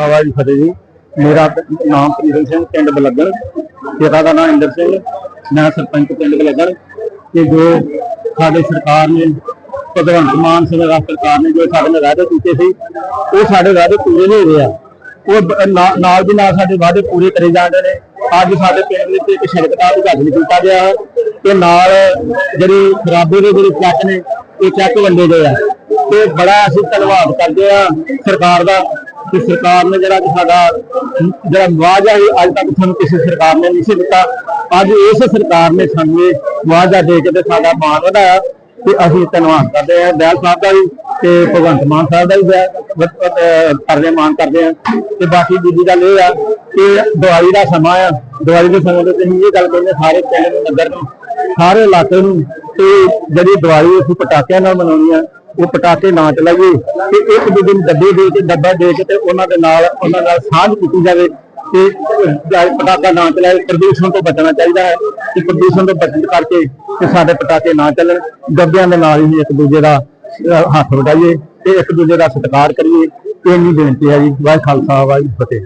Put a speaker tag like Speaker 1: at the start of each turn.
Speaker 1: ਬਾਬਾ ਜੀ ਫਤਿਹ ਜੀ। ਮੇਰਾ ਨਾਮ ਪ੍ਰੀਤਮ ਸਿੰਘ, ਪਿੰਡ ਬਲੱਗਣ ਪਿਤਾ ਦਾ ਨਾਮ ਇੰਦਰ ਸਿੰਘ। ਮੈਂ ਸਰਪੰਚ ਪਿੰਡ ਬਲੱਗਣ ਕਿ ਜੋ ਸਾਡੇ ਸਰਕਾਰ ਨੇ, ਭਗਵੰਤ ਮਾਨ ਸਰਕਾਰ ਸਰਕਾਰ ਨੇ ਜੋ ਸਾਡੇ ਨਾਲ ਵਾਅਦੇ ਕੀਤੇ ਸੀ, ਉਹ ਸਾਡੇ ਵਾਅਦੇ ਪੂਰੇ ਨਹੀਂ ਹੋ ਰਹੇ ਆ। ਉਹ ਨਾਲ ਦੀ ਨਾਲ ਸਾਡੇ ਵਾਅਦੇ ਪੂਰੇ ਕਰੇ ਜਾਂਦੇ ਨੇ। ਅੱਜ ਸਾਡੇ ਪਿੰਡ ਵਿੱਚ ਇੱਕ ਸੜਕ ਦਾ ਉਦਘਾਟਨ ਕੀਤਾ ਗਿਆ ਹੈ। ਤੇ ਨਾਲ ਜਿਹੜੀ ਖਰਾਬੇ ਦੇ ਜਿਹੜੇ ਚੱਕ ਨੇ, ਇਹ ਚੱਕ ਵੰਡੇ ਗਏ ਆ। ਤੇ ਬੜਾ ਅਸੀਂ ਧੰਨਵਾਦ ਕਰਦੇ ਆ ਸਰਕਾਰ ਦਾ। ਕਿ ਸਰਕਾਰ ਨੇ ਜਿਹੜਾ ਸਾਡਾ, ਜਿਹੜਾ ਮੁਆਵਜ਼ਾ ਸੀ, ਅੱਜ ਤੱਕ ਸਾਨੂੰ ਕਿਸੇ ਸਰਕਾਰ ਨੇ ਨਹੀਂ ਸੀ ਦਿੱਤਾ। ਅੱਜ ਇਸ ਸਰਕਾਰ ਨੇ ਸਾਨੂੰ ਇਹ ਮੁਆਵਜ਼ਾ ਦੇ ਕੇ ਤੇ ਸਾਡਾ ਮਾਣ ਵਧਾਇਆ ਤੇ ਅਸੀਂ ਧੰਨਵਾਦ ਕਰਦੇ ਹਾਂ। ਦਇਲ ਸਾਹਿਬ ਦਾ ਵੀ ਤੇ ਭਗਵੰਤ ਮਾਨ ਸਾਹਿਬ ਦਾ ਵੀ ਕਰਦੇ ਮਾਨ ਕਰਦੇ ਆ ਤੇ ਬਾਕੀ ਦੂਜੀ ਗੱਲ ਇਹ ਆ ਕਿ ਦਿਵਾਲੀ ਦਾ ਸਮਾਂ ਆ। ਦਿਵਾਲੀ ਦੇ ਸਮੇਂ ਤੇ ਅਸੀਂ ਇਹ ਗੱਲ ਕਹਿੰਦੇ ਸਾਰੇ ਪਿੰਡ ਨੂੰ, ਨਗਰ ਨੂੰ, ਸਾਰੇ ਇਲਾਕੇ ਨੂੰ, ਤੇ ਜਿਹੜੀ ਦਿਵਾਲੀ ਅਸੀਂ ਪਟਾਕਿਆਂ ਨਾਲ ਮਨਾਉਣੀ ਆ ਉਹ ਪਟਾਕੇ ਨਾ ਚਲਾਈਏ ਤੇ ਇੱਕ ਦੂਜੇ ਨੂੰ ਡੱਬੇ ਦੇ ਕੇ ਡੱਬਾ ਦੇ ਕੇ ਤੇ ਉਹਨਾਂ ਦੇ ਨਾਲ, ਉਹਨਾਂ ਨਾਲ ਸਾਂਝ ਕੀਤੀ ਜਾਵੇ ਤੇ ਪਟਾਕਾ ਨਾ ਚਲਾਏ, ਪ੍ਰਦੂਸ਼ਣ ਤੋਂ ਬਚਣਾ ਚਾਹੀਦਾ ਹੈ ਕਿ ਪ੍ਰਦੂਸ਼ਣ ਤੋਂ ਬਚਣ ਕਰਕੇ ਤੇ ਸਾਡੇ ਪਟਾਕੇ ਨਾ ਚੱਲਣ, ਡੱਬਿਆਂ ਦੇ ਨਾਲ ਹੀ ਇੱਕ ਦੂਜੇ ਦਾ ਹੱਥ ਵਟਾਈਏ ਤੇ ਇੱਕ ਦੂਜੇ ਦਾ ਸਤਿਕਾਰ ਕਰੀਏ। ਇਹ ਨਹੀਂ ਬੇਨਤੀ ਹੈ ਜੀ। ਵਾਹਿ ਖਾਲਸਾ ਵਾਹਿ ਫਤਿਹ।